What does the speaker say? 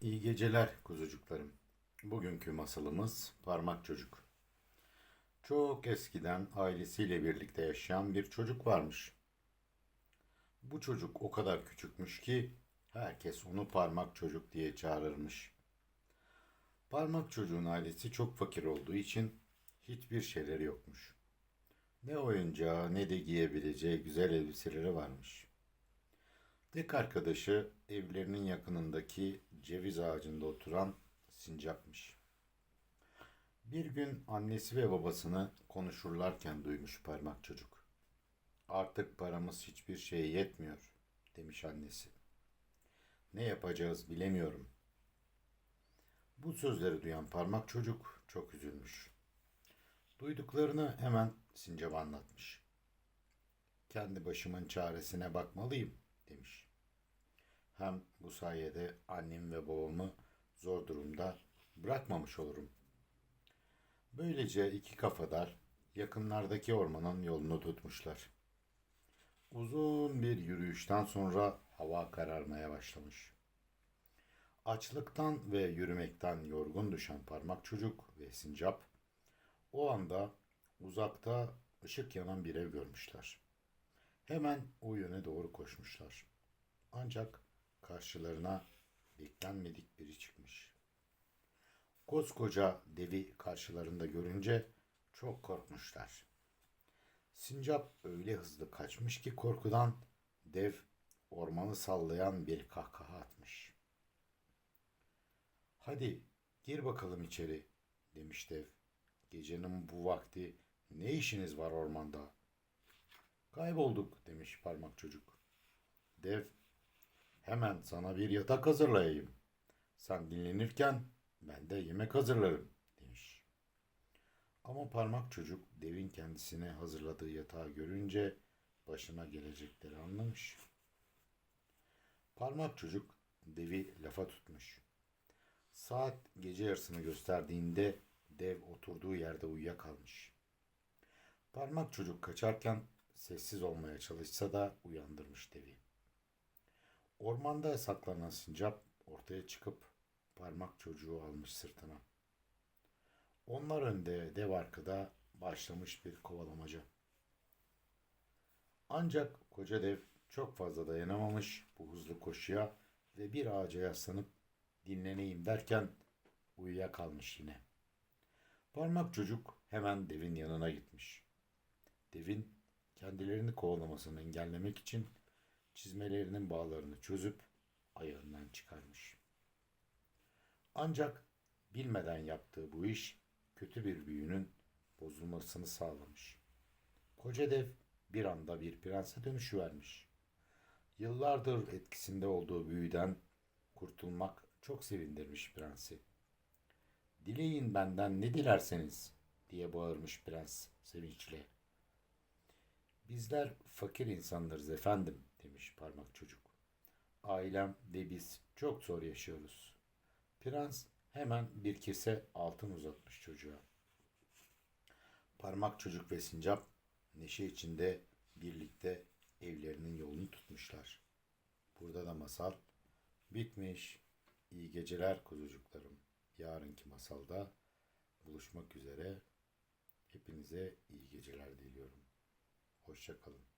İyi geceler kuzucuklarım. Bugünkü masalımız Parmak Çocuk. Çok eskiden ailesiyle birlikte yaşayan bir çocuk varmış. Bu çocuk o kadar küçükmüş ki herkes onu Parmak Çocuk diye çağırırmış. Parmak çocuğun ailesi çok fakir olduğu için hiçbir şeyleri yokmuş. Ne oyuncağı ne de giyebileceği güzel elbiseleri varmış. Tek arkadaşı evlerinin yakınındaki ceviz ağacında oturan sincapmış. Bir gün annesi ve babasını konuşurlarken duymuş parmak çocuk. Artık paramız hiçbir şeye yetmiyor demiş annesi. Ne yapacağız bilemiyorum. Bu sözleri duyan parmak çocuk çok üzülmüş. Duyduklarını hemen sincaba anlatmış. Kendi başımın çaresine bakmalıyım demiş. Hem bu sayede annem ve babamı zor durumda bırakmamış olurum. Böylece iki kafadar yakınlardaki ormanın yolunu tutmuşlar. Uzun bir yürüyüşten sonra hava kararmaya başlamış. Açlıktan ve yürümekten yorgun düşen parmak çocuk ve sincap o anda uzakta ışık yanan bir ev görmüşler. Hemen o yöne doğru koşmuşlar. Ancak karşılarına beklenmedik biri çıkmış. Koskoca devi karşılarında görünce çok korkmuşlar. Sincap öyle hızlı kaçmış ki korkudan dev ormanı sallayan bir kahkaha atmış. Hadi gir bakalım içeri demiş dev. Gecenin bu vakti ne işiniz var ormanda? Kaybolduk demiş parmak çocuk. Dev hemen sana bir yatak hazırlayayım. Sen dinlenirken ben de yemek hazırlarım demiş. Ama parmak çocuk devin kendisine hazırladığı yatağı görünce başına gelecekleri anlamış. Parmak çocuk devi lafa tutmuş. Saat gece yarısını gösterdiğinde dev oturduğu yerde uyuyakalmış. Parmak çocuk kaçarken sessiz olmaya çalışsa da uyandırmış devi. Ormanda saklanan sincap ortaya çıkıp parmak çocuğu almış sırtına. Onlar önde, dev arkada başlamış bir kovalamaca. Ancak koca dev çok fazla dayanamamış bu hızlı koşuya ve bir ağaca yaslanıp dinleneyim derken uyuyakalmış yine. Parmak çocuk hemen devin yanına gitmiş. Devin kendilerini kovalamasını engellemek için çizmelerinin bağlarını çözüp ayağından çıkarmış. Ancak bilmeden yaptığı bu iş kötü bir büyünün bozulmasını sağlamış. Koca dev bir anda bir prense dönüşüvermiş. Yıllardır etkisinde olduğu büyüden kurtulmak çok sevindirmiş prensi. Dileyin benden ne dilerseniz diye bağırmış prens sevinçle. Bizler fakir insanlarız efendim demiş parmak çocuk. Ailem ve biz çok zor yaşıyoruz. Prens hemen bir kese altın uzatmış çocuğa. Parmak çocuk ve sincap neşe içinde birlikte evlerinin yolunu tutmuşlar. Burada da masal bitmiş. İyi geceler kuzucuklarım. Yarınki masalda buluşmak üzere. Hepinize iyi geceler diliyorum. Hoşçakalın.